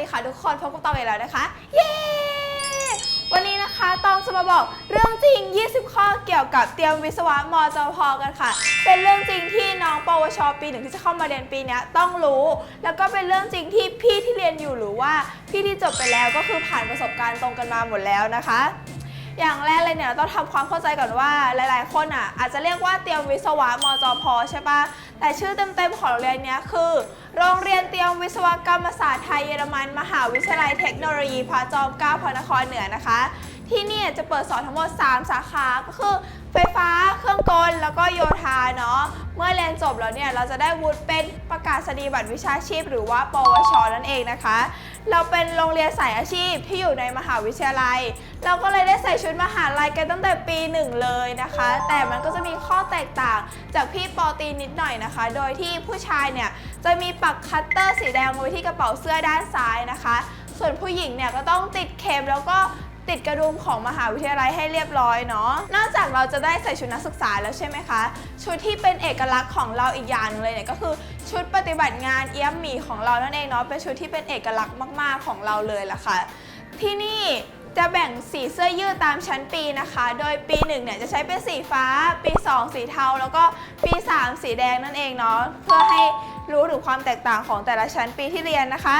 ดีค่ะทุกคนพบกับตองอีกแล้วนะคะ เย้ วันนี้นะคะตองจะมาบอกเรื่องจริง 20 ข้อเกี่ยวกับเตรียมวิศวะมจพกันค่ะ เป็นเรื่องจริงที่น้องปวชปีหนึ่งที่จะเข้ามาเรียนปีนี้ต้องรู้ แล้วก็เป็นเรื่องจริงที่พี่ที่เรียนอยู่หรือว่าพี่ที่จบไปแล้วก็คือผ่านประสบการณ์ตรงกันมาหมดแล้วนะคะอย่างแรกเลยเนี่ยต้องทำความเข้าใจก่อนว่าหลาย ๆ คนอะอาจจะเรียกว่าเตรียมวิศวะมจพใช่ปะ แต่ชื่อเต็มๆของโรงเรียนนี้คือ โรงเรียนเตรียมวิศวกรรมศาสตร์ไทยเยอรมัน มหาวิทยาลัยเทคโนโลยีพระจอมเกล้าพระนครเหนือนะคะ ที่นี่จะเปิดสอนทั้งหมด 3 สาขา ก็คือไฟฟ้า เครื่องกล แล้วก็โยธาเนาะ เมื่อเรียนจบแล้วเนี่ยเราจะได้วุฒิเป็นประกาศนียบัตรวิชาชีพ หรือว่า ปวช นั่นเองนะคะ เราเป็นโรงเรียนสายอาชีพที่อยู่ในมหาวิทยาลัย เราก็เลยได้ใส่ชุดมหาลัยกันตั้งแต่ปีหนึ่งเลยนะคะ แต่มันก็จะมีข้อแตกต่างจากพี่ปอตีนิดหน่อยนะคะ โดยที่ผู้ชายเนี่ยจะมีปักคัตเตอร์สีแดงไว้ที่กระเป๋าเสื้อด้านซ้ายนะคะ ส่วนผู้หญิงเนี่ยก็ต้องติดเข็มแล้วก็ ติดกระดุมของมหาวิทยาลัยให้เรียบร้อยเนาะ นอกจากเราจะได้ใส่ชุดนักศึกษาแล้วใช่ไหมคะ ชุดที่เป็นเอกลักษณ์ของเราอีกอย่างหนึงเลยเนี่ยก็คือชุดปฏิบัติงานเอี้ยมหมีของเรานั่นเองเนาะ เป็นชุดที่เป็นเอกลักษณ์มาก ๆของเราเลยล่ะค่ะ ที่นี่จะแบ่งสีเสื้อยืดตามชั้นปีนะคะ โดยปี1เนี่ยจะใช้เป็นสีฟ้า ปี 2 สีเทา แล้วก็ปี 3 สีแดงนั่นเองเนาะ เพื่อให้รู้ถึงความแตกต่างของแต่ละชั้นปีที่เรียนนะคะ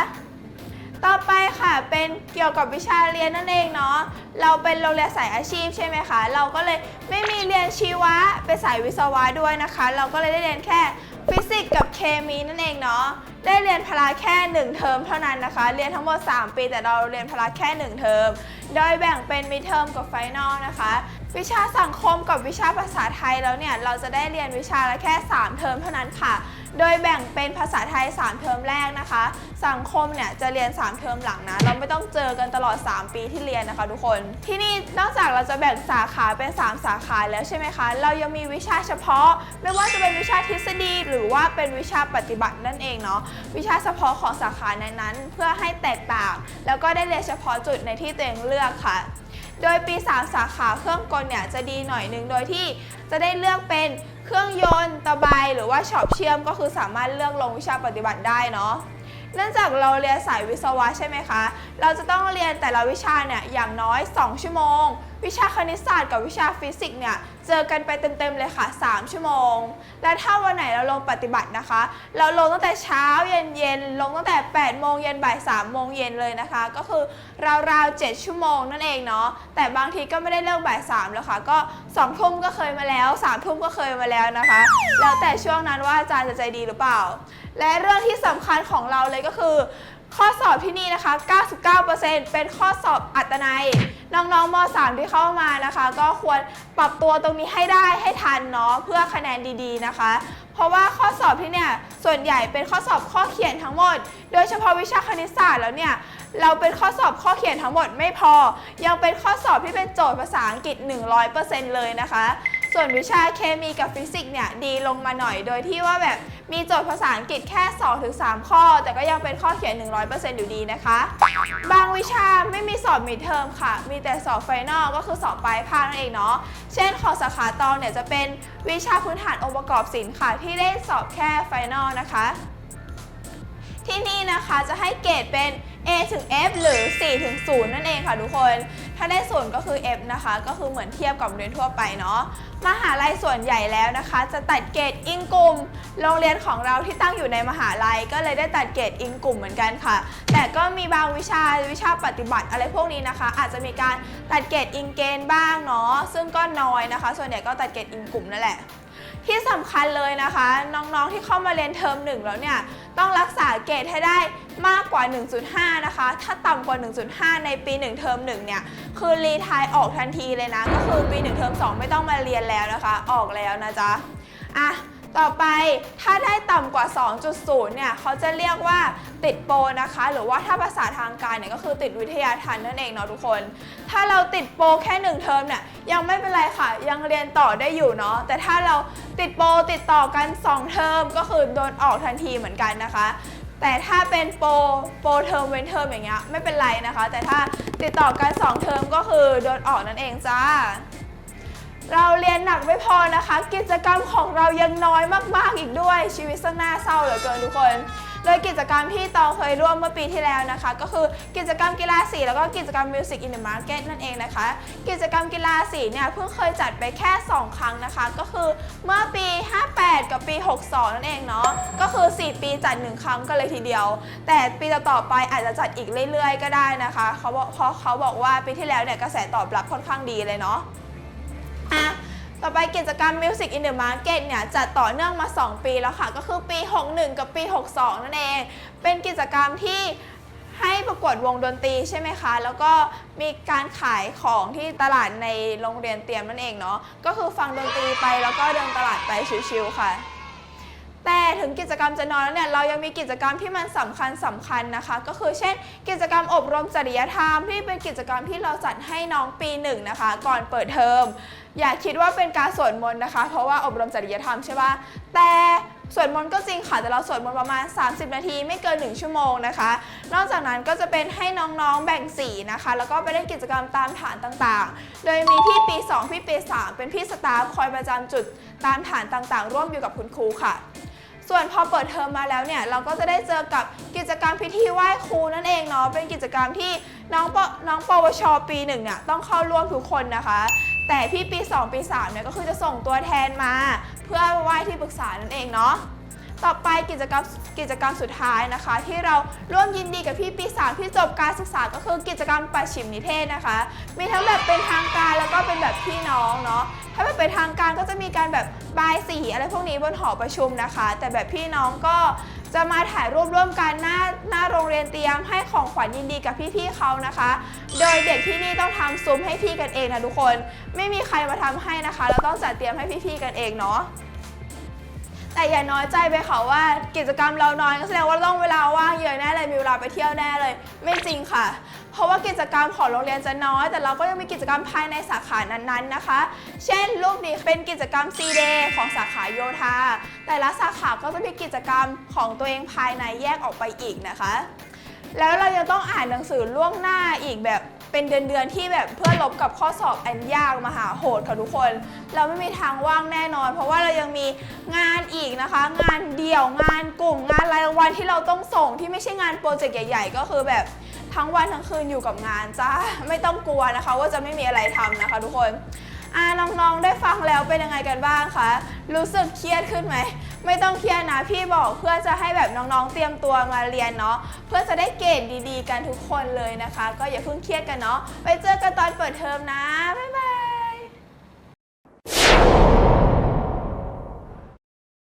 ต่อไปค่ะเป็นเกี่ยวกับวิชาเรียนนั่นเองเนาะเราเป็นโรงเรียนสายอาชีพใช่ไหมคะ เราก็เลยไม่มีเรียนชีวะเป็นสายวิศวะด้วยนะคะ เราก็เลยได้เรียนแค่ฟิสิกส์กับเคมีนั่นเองเนาะได้เรียนพละแค่ 1 เทอมเท่านั้นนะคะ เรียนทั้งหมด 3 ปีแต่เราเรียนพละแค่ 1 เทอม โดยแบ่งเป็นมิเทอมกับไฟนอลนะคะ วิชาสังคมกับวิชาภาษาไทยแล้วเนี่ย เราจะได้เรียนวิชาละแค่ 3 เทอมเท่านั้นค่ะ โดยแบ่งเป็นภาษาไทย 3 เทอมแรกนะคะ สังคมเนี่ยจะเรียน 3 เทอมหลังนะ เราไม่ต้องเจอกันตลอด 3 ปีที่เรียนนะคะทุกคน ที่นี่นอกจากเราจะแบ่งสาขาเป็น 3 สาขาแล้วใช่ไหมคะ เรายังมีวิชาเฉพาะ ไม่ว่าจะเป็นวิชาทฤษฎี หรือว่าเป็นวิชาปฏิบัตินั่นเองเนาะ วิชาเฉพาะของสาขานั้นๆ เพื่อให้แตกต่าง แล้วก็ได้เรียนเฉพาะจุดในที่ตัวเองเลือกค่ะ โดยปี 3 สาขาเครื่องกลเนี่ยจะดีหน่อยหนึงโดยที่จะได้เลือกเป็นเครื่องยนต์ตะไบหรือว่าช็อปเชื่อมก็คือสามารถเลือกลงวิชาปฏิบัติได้เนาะเนื่องจากเราเรียนสายวิศวะใช่ไหมคะ เราจะต้องเรียนแต่ละวิชาเนี่ยอย่างน้อย 2 ชั่วโมง วิชาคณิตศาสตร์กับวิชาฟิสิกส์เนี่ยเจอกันไปเต็มๆเลยค่ะ 3 ชั่วโมง และถ้าวันไหนเราลงปฏิบัตินะคะ เราลงตั้งแต่เช้าเย็นๆลงตั้งแต่ 8 โมงเย็นบ่าย 3 โมงเย็นเลยนะคะ ก็คือราวๆ 7 ชั่วโมงนั่นเองเนาะแต่บางทีก็ไม่ได้เลิกบ่าย3แล้วค่ะ ก็ 2 ทุ่มก็เคยมาแล้ว3ทุ่มก็เคยมาแล้วนะคะ แล้วแต่ช่วงนั้นว่าอาจารย์จะใจดีหรือเปล่า และเรื่องที่สำคัญของเราเลยก็คือ ข้อสอบที่นี่นะคะ 99%เป็นข้อสอบอัตนัย น้องๆม .3 ที่เข้ามานะคะ ก็ควรปรับตัวตรงนี้ให้ได้ให้ทันเนาะเพื่อคะแนนดีๆนะคะ เพราะว่าข้อสอบที่เนี่ยส่วนใหญ่เป็นข้อสอบข้อเขียนทั้งหมด โดยเฉพาะวิชาคณิตศาสตร์แล้วเนี่ยเราเป็นข้อสอบข้อเขียนทั้งหมดไม่พอ ยังเป็นข้อสอบที่เป็นโจทย์ภาษาอังกฤษ 100%เลยนะคะ ส่วนวิชาเคมีกับฟิสิกส์เนี่ยดีลงมาหน่อยโดยที่ว่าแบบมีโจทย์ภาษาอังกฤษแค่ 2-3 ข้อ แต่ก็ยังเป็นข้อเขียน 100%อยู่ดีนะคะ บางวิชาไม่มีสอบมิดเทอมค่ะ มีแต่สอบไฟนอลก็คือสอบปลายภาคนั่นเองเนาะเช่นของสาขาตองเนี่ยจะเป็นวิชาพื้นฐานองค์ประกอบศิลป์ค่ะ ที่ได้สอบแค่ไฟนอลนะคะ ที่นี่นะคะจะให้เกรดเป็น A ถึง F หรือ 4 ถึง 0 นั่นเองค่ะทุกคน ถ้าได้ศูนย์ก็คือ F นะคะ ก็คือเหมือนเทียบกับโรงเรียนทั่วไปเนาะ มหาลัยส่วนใหญ่แล้วนะคะ จะตัดเกรดอิงกลุ่ม โรงเรียนของเราที่ตั้งอยู่ในมหาลัย ก็เลยได้ตัดเกรดอิงกลุ่มเหมือนกันค่ะ แต่ก็มีบางวิชาวิชาปฏิบัติอะไรพวกนี้นะคะ อาจจะมีการตัดเกรดอิงเกณฑ์บ้างเนาะ ซึ่งก็น้อยนะคะ ส่วนใหญ่ก็ตัดเกรดอิงกลุ่มนั่นแหละ ที่สำคัญเลยนะคะ น้องๆที่เข้ามาเรียนเทอมหนึ่งแล้วเนี่ยต้องรักษาเกรดให้ได้มากกว่า 1.5 นะคะ ถ้าต่ำกว่า 1.5 ในปี 1 เทอม1เนี่ย คือรีทายออกทันทีเลยนะ ก็คือปี 1 เทอม2 ไม่ต้องมาเรียนแล้วนะคะ ออกแล้วนะจ๊ะ อะ ต่อไปถ้าได้ต่ำกว่า 2.0 เนี่ยเขาจะเรียกว่าติดโปรนะคะ หรือว่าถ้าภาษาทางการเนี่ยก็คือติดวิทยาทันนั่นเองเนาะทุกคน ถ้าเราติดโปรแค่1เทอมเนี่ยยังไม่เป็นไรค่ะ ยังเรียนต่อได้อยู่เนาะแต่ถ้าเราติดโปรติดต่อกัน 2 เทอมก็คือโดนออกทันทีเหมือนกันนะคะแต่ถ้าเป็นโปรโปรเทอมเว้นเทอมอย่างเงี้ยไม่เป็นไรนะคะ แต่ถ้าติดต่อกัน 2 เทอมก็คือโดนออกนั่นเองจ้า เราเรียนหนักไม่พอนะคะ กิจกรรมของเรายังน้อยมากๆอีกด้วยชีวิตช่างน่าเศร้าเหลือเกินทุกคนโดยกิจกรรมที่ตองเคยร่วมเมื่อปีที่แล้วนะคะ ก็คือกิจกรรมกีฬาสีแล้วก็กิจกรรม Music in the Market นั่นเองนะคะ กิจกรรมกีฬาสีเนี่ยเพิ่งเคยจัดไปแค่ 2 ครั้งนะคะ ก็คือเมื่อปี 58 กับปี 62 นั่นเองเนาะก็คือ 4 ปีจัด 1 ครั้งกันเลยทีเดียว แต่ปีต่อๆไปอาจจะจัดอีกเรื่อยๆ ก็ได้นะคะเขาบอกเพราะเขาบอกว่าปีที่แล้วเนี่ยกระแสตอบรับค่อนข้างดีเลยเนาะ ต่อไปกิจกรรม Music in the Market เนี่ยจัดต่อเนื่องมา 2 ปีแล้วค่ะ ก็คือปี 61 กับปี 62 นั่นเอง เป็นกิจกรรมที่ให้ประกวดวงดนตรีใช่ไหมคะ แล้วก็มีการขายของที่ตลาดในโรงเรียนเตรียมนั่นเองเนาะ ก็คือฟังดนตรีไปแล้วก็เดินตลาดไปชิวๆค่ะ ถึงกิจกรรมจะนอยแล้วเนี่ยเรายังมีกิจกรรมที่มันสำคัญสำคัญนะคะ ก็คือเช่น กิจกรรมอบรมจริยธรรมที่เป็นกิจกรรมที่เราจัดให้น้องปีหนึ่งนะคะ ก่อนเปิดเทอมอย่าคิดว่าเป็นการสวดมนต์นะคะ เพราะว่าอบรมจริยธรรมใช่ปะแต่สวดมนต์ก็จริงค่ะ แต่เราสวดมนต์ประมาณ 30 นาทีไม่เกิน 1 ชั่วโมงนะคะ นอกจากนั้นก็จะเป็นให้น้องๆแบ่งสีนะคะ แล้วก็ไปเล่นกิจกรรมตามฐานต่างๆ โดยมีพี่ปี 2 พี่ปี 3 เป็นพี่สตาฟคอยประจำจุดตามฐานต่างๆ ร่วมอยู่กับคุณครูค่ะ ส่วนพอเปิดเทอมมาแล้วเนี่ยเราก็จะได้เจอกับกิจกรรมพิธีไหว้ครูนั่นเองเนาะเป็นกิจกรรมที่น้องปน้องปวช ปีหนึ่งเนี่ยต้องเข้าร่วมทุกคนนะคะ แต่พี่ปี 2 ปี3เนี่ยก็คือจะส่งตัวแทนมา เพื่อไหว้ที่ปรึกษานั่นเองเนาะ ต่อไปกิจกรรมกิจกรรมสุดท้ายนะคะ ที่เราร่วมยินดีกับพี่ปี3ที่จบการศึกษาก็คือกิจกรรมปัดฉิมนิเทศนะคะ มีทั้งแบบเป็นทางการแล้วก็เป็นแบบพี่น้องเนาะถ้าแบบเป็นทางการก็จะมีการแบบบายสีอะไรพวกนี้บนหอประชุมนะคะ แต่แบบพี่น้องก็จะมาถ่ายรูปร่วมกันหน้าหน้าโรงเรียนเตรียมให้ของขวัญยินดีกับพี่ๆเขานะคะ โดยเด็กที่นี่ต้องทำซุ้มให้พี่กันเองนะทุกคน ไม่มีใครมาทำให้นะคะ เราต้องจัดเตรียมให้พี่ๆกันเองเนาะ แต่อย่าน้อยใจไปค่ะว่ากิจกรรมเราน้อยก็แสดงว่าต้องเวลาว่างเยอะแน่เลยมีเวลาไปเที่ยวแน่เลย ไม่จริงค่ะ เพราะว่ากิจกรรมของโรงเรียนจะน้อย แต่เราก็ยังมีกิจกรรมภายในสาขานั้นๆนะคะ เช่นรูปนี้เป็นกิจกรรม C Day ของสาขาโยธา แต่ละสาขาก็จะมีกิจกรรมของตัวเองภายในแยกออกไปอีกนะคะ แล้วเรายังต้องอ่านหนังสือล่วงหน้าอีกแบบ เป็นเดือนๆที่แบบเพื่อลบกับข้อสอบอันยากมหาโหดค่ะทุกคน เราไม่มีทางว่างแน่นอน เพราะว่าเรายังมีงานอีกนะคะ งานเดี่ยวงานกลุ่มงานรายวันที่เราต้องส่งที่ไม่ใช่งานโปรเจกต์ใหญ่ ๆ ก็คือแบบทั้งวันทั้งคืนอยู่กับงานจ้าไม่ต้องกลัวนะคะ ว่าจะไม่มีอะไรทำนะคะ ทุกคน อ่าน้องๆได้ฟังแล้วเป็นยังไงกันบ้างคะ รู้สึกเครียดขึ้นไหม ไม่ต้องเครียดนะพี่บอกเพื่อจะให้แบบน้องๆเตรียมตัวมาเรียนเนาะ เพื่อจะได้เกรดดีๆ กันทุกคนเลยนะคะ ก็อย่าเพิ่งเครียดกันเนาะ ไปเจอกันตอนเปิดเทอมนะ บ๊ายบาย